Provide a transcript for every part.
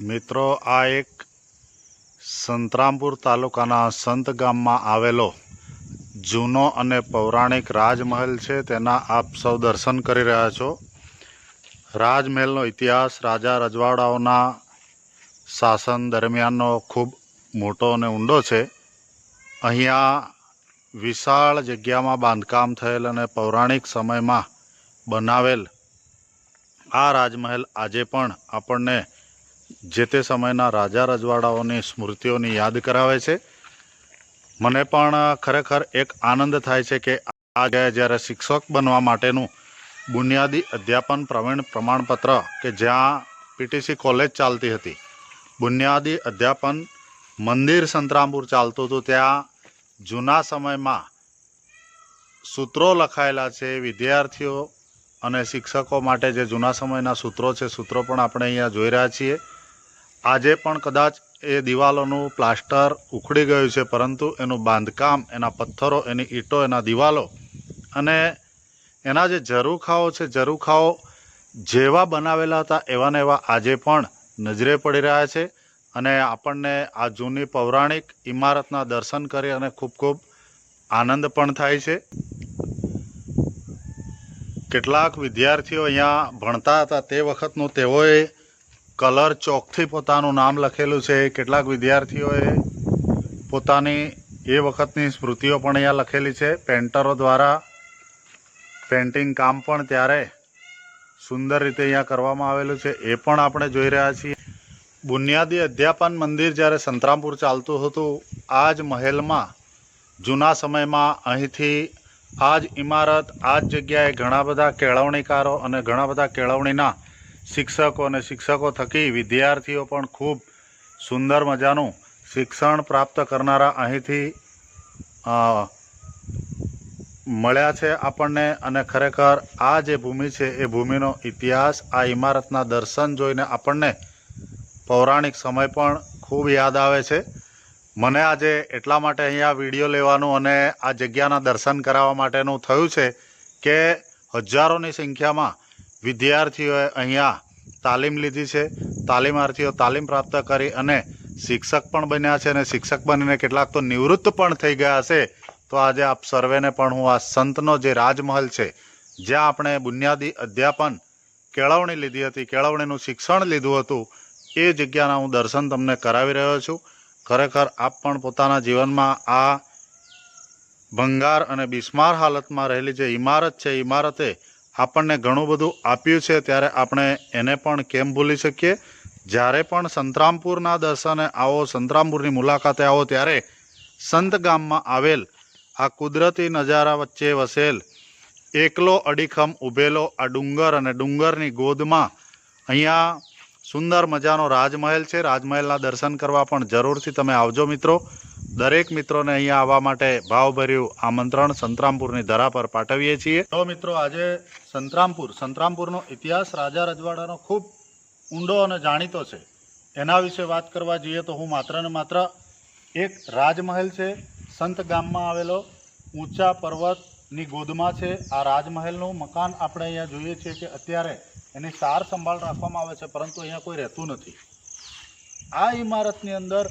મિત્રો, આ એક સંતરામપુર તાલુકાના સંત ગામમાં આવેલો જૂનો અને પૌરાણિક રાજમહેલ છે. તેના આપ સૌ દર્શન કરી રહ્યા છો. રાજમહેલનો ઇતિહાસ રાજા રજવાડાઓના શાસન દરમિયાનનો ખૂબ મોટો અને ઊંડો છે. અહીંયા વિશાળ જગ્યામાં બાંધકામ થયેલ અને પૌરાણિક સમયમાં બનાવેલ આ રાજમહેલ આજે પણ આપણને જે તે સમયના રાજા રજવાડાઓની સ્મૃતિઓની યાદ કરાવે છે. મને પણ ખરેખર એક આનંદ થાય છે કે આ જગ્યાએ જ્યારે શિક્ષક બનવા માટેનું બુનિયાદી અધ્યાપન પ્રવીણ પ્રમાણપત્ર કે જ્યાં પીટીસી કોલેજ ચાલતી હતી. બુનિયાદી અધ્યાપન મંદિર સંતરામપુર ચાલતું હતું. ત્યાં જૂના સમયમાં સૂત્રો લખાયેલા છે, વિદ્યાર્થીઓ અને શિક્ષકો માટે જે જૂના સમયના સૂત્રો છે, સૂત્રો પણ આપણે અહીંયા જોઈ રહ્યા છીએ. આજે પણ કદાચ એ દિવાલોનું પ્લાસ્ટર ઉખડી ગયું છે, પરંતુ એનું બાંધકામ, એના પથ્થરો, એની ઈંટો, એના દિવાલો અને એના જે ઝરૂખાઓ છે, ઝરૂખાઓ જેવા બનાવેલા હતા, એવા ને એવા આજે પણ નજરે પડી રહ્યા છે અને આપણને આ જૂની પૌરાણિક ઇમારતના દર્શન કરી અને ખૂબ ખૂબ આનંદ પણ થાય છે. કેટલાક વિદ્યાર્થીઓ અહીંયા ભણતા હતા, તે વખતનું તેઓએ કલર ચોકથી પોતાનું નામ લખેલું છે. કેટલાક વિદ્યાર્થીઓએ પોતાની એ વખતની સ્મૃતિઓ પણ અહીંયા લખેલી છે. પેન્ટરો દ્વારા પેન્ટિંગ કામ પણ ત્યારે સુંદર રીતે અહીંયા કરવામાં આવેલું છે. એ પણ આપણે જોઈ રહ્યા છીએ. બુનિયાદી અધ્યાપન મંદિર જ્યારે સંતરામપુર ચાલતું હતું આ જ મહેલમાં જૂના સમયમાં અહીંથી આ જ ઇમારત આ જ જગ્યાએ ઘણા બધા કેળવણીકારો અને ઘણા બધા કેળવણીના શિક્ષકો અને શિક્ષકો થકી વિદ્યાર્થીઓ પણ ખૂબ સુંદર મજાનું શિક્ષણ પ્રાપ્ત કરનારા અહીંથી મળ્યા છે આપણને અને ખરેખર આ જે ભૂમિ છે એ ભૂમિનો ઇતિહાસ, આ ઇમારતના દર્શન જોઈને આપણને પૌરાણિક સમય પણ ખૂબ યાદ આવે છે. મને આજે એટલા માટે અહીંયા વીડિયો લેવાનું અને આ જગ્યાના દર્શન કરાવવા માટેનું થયું છે કે હજારોની સંખ્યામાં વિદ્યાર્થીઓએ અહીંયા તાલીમ લીધી છે. તાલીમાર્થીઓ તાલીમ પ્રાપ્ત કરી અને શિક્ષક પણ બન્યા છે અને શિક્ષક બનીને કેટલાક તો નિવૃત્ત પણ થઈ ગયા છે. તો આજે આપ સર્વેને પણ હું આ સંતનો જે રાજમહલ છે, જ્યાં આપણે બુનિયાદી અધ્યાપન કેળવણી લીધી હતી, કેળવણીનું શિક્ષણ લીધું હતું, એ જગ્યાના હું દર્શન તમને કરાવી રહ્યો છું. ખરેખર આપ પણ પોતાના જીવનમાં આ ભંગાર અને બિસ્માર હાલતમાં રહેલી જે ઇમારત છે ઇમારતે આપણને ઘણું બધું આપ્યું છે, ત્યારે આપણે એને પણ કેમ ભૂલી શકીએ? જ્યારે પણ સંતરામપુરના દર્શને આવો, સંતરામપુરની મુલાકાતે આવો, ત્યારે સંત ગામમાં આવેલ આ કુદરતી નજારા વચ્ચે વસેલ એકલો અડીખમ ઊભેલો આ ડુંગર અને ડુંગરની ગોદમાં અહીંયા સુંદર મજાનો રાજમહેલ છે. રાજમહેલના દર્શન કરવા પણ જરૂરથી તમે આવજો મિત્રો. દરેક મિત્રોને અહીંયા આવવા માટે ભાવભર્યું આમંત્રણ સંતરામપુરની ધરા પર પાઠવીએ છીએ. તો મિત્રો, આજે સંતરામપુર. સંતરામપુરનો ઇતિહાસ રાજા રજવાડાનો ખૂબ ઊંડો અને જાણીતો છે. એના વિશે વાત કરવા જઈએ તો હું માત્ર ને માત્ર એક રાજમહેલ છે. સંત ગામમાં આવેલો ઊંચા પર્વતની ગોદમાં છે. આ રાજમહેલનું મકાન આપણે અહીંયા જોઈએ છીએ કે અત્યારે એની સાર સંભાળ રાખવામાં આવે છે, પરંતુ અહીંયા કોઈ રહેતું નથી. આ ઇમારતની અંદર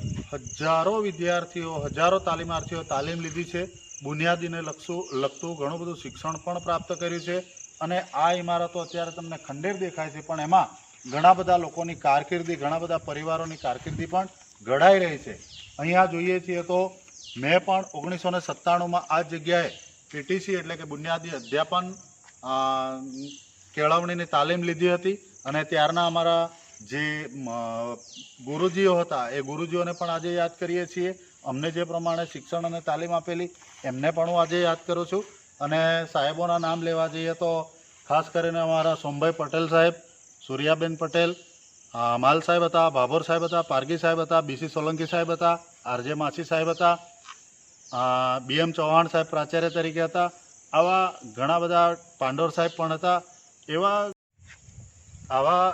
હજારો વિદ્યાર્થીઓ, હજારો તાલીમાર્થીઓ તાલીમ લીધી છે. બુનિયાદીને લક્ષું, લગતું ઘણું બધું શિક્ષણ પણ પ્રાપ્ત કર્યું છે. અને આ ઇમારતો અત્યારે તમને ખંડેર દેખાય છે, પણ એમાં ઘણા બધા લોકોની કારકિર્દી, ઘણા બધા પરિવારોની કારકિર્દી પણ ઘડાઈ રહી છે. અહીંયા જોઈએ છીએ તો મેં પણ ઓગણીસો ને સત્તાણુંમાં આ જગ્યાએ પીટીસી એટલે કે બુનિયાદી અધ્યાપન કેળવણીની તાલીમ લીધી હતી. અને ત્યારના અમારા જે ગુરુજીઓ હતા, એ ગુરુજીઓને પણ આજે યાદ કરીએ છીએ. અમને જે પ્રમાણે શિક્ષણ અને તાલીમ આપેલી, એમને પણ હું આજે યાદ કરું છું. અને સાહેબોના નામ લેવા જઈએ તો ખાસ કરીને અમારા સોમભાઈ પટેલ સાહેબ, સૂર્યાબેન પટેલ માલ સાહેબ હતા, ભાભોર સાહેબ હતા, પારગી સાહેબ હતા, બીસી સોલંકી સાહેબ હતા, આરજે માછી સાહેબ હતા બીએમ ચૌહાણ સાહેબ પ્રાચાર્ય તરીકે હતા, આવા ઘણા બધા પાંડોર સાહેબ પણ હતા. એવા, આવા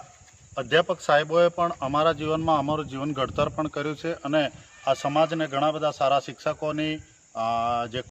અધ્યાપક સાહેબોએ પણ અમારા જીવનમાં અમારું જીવન ઘડતર પણ કર્યું છે અને આ સમાજને ઘણા બધા સારા શિક્ષકોની જે